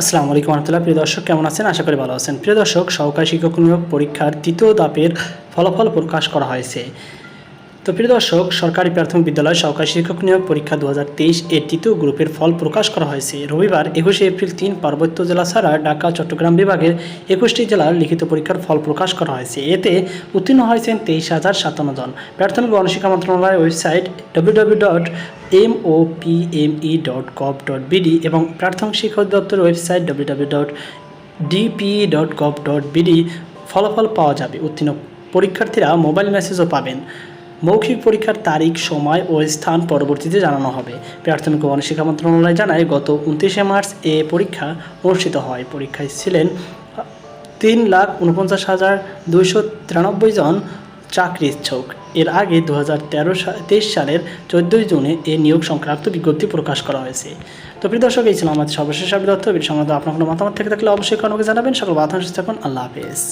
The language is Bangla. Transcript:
আসসালামু আলাইকুম রহমতুল্লাহ। প্রিয় দর্শক, কেমন আছেন? আশা করি ভালো আছেন। প্রিয় দর্শক, সহকারী শিক্ষক নিয়োগ পরীক্ষার তৃতীয় দাপের ফলাফল প্রকাশ করা হয়েছে। তো প্রিয় দর্শক, সরকারি প্রাথমিক বিদ্যালয় সহকারী শিক্ষক নিয়োগ পরীক্ষা দু হাজার তেইশ এর তৃতীয় গ্রুপের ফল প্রকাশ করা হয়েছে। রবিবার একুশে এপ্রিল তিন পার্বত্য জেলা ছাড়া ঢাকা, চট্টগ্রাম বিভাগের একুশটি জেলার লিখিত পরীক্ষার ফল প্রকাশ করা হয়েছে। এতে উত্তীর্ণ হয়েছেন তেইশ হাজার সাতান্ন জন। প্রাথমিক গণশিক্ষা মন্ত্রণালয়ের website W dot M O P M E dot gov dot BD এবং প্রাথমিক শিক্ষা অধিদপ্তরের website W W dot dot gov dot BD ফলাফল পাওয়া যাবে। উত্তীর্ণ পরীক্ষার্থীরা মোবাইল মেসেজও পাবেন। মৌখিক পরীক্ষার তারিখ, সময় ও স্থান পরবর্তীতে জানানো হবে। প্রাথমিক ও গণশিক্ষা মন্ত্রণালয় জানায়, গত উনত্রিশে মার্চ এ পরীক্ষা অনুষ্ঠিত হয়। পরীক্ষায় ছিলেন তিন লাখ উনপঞ্চাশ হাজার দুইশো তিরানব্বই জন চাকরি ইচ্ছুক এর আগে দু হাজার সালের চোদ্দোই জুনে এ নিয়োগ সংক্রান্ত বিজ্ঞপ্তি প্রকাশ করা হয়েছে। তো প্রিয় দর্শক, এই ছিল আমাদের সর্বশেষ আপডেট তথ্য। সংক্রান্ত আপনার কোনো মতামত থেকে থাকলে অবশ্যই কারণকে জানাবেন। সকল বাধা সুস্থ থাকুন, আল্লাহ হাফেজ।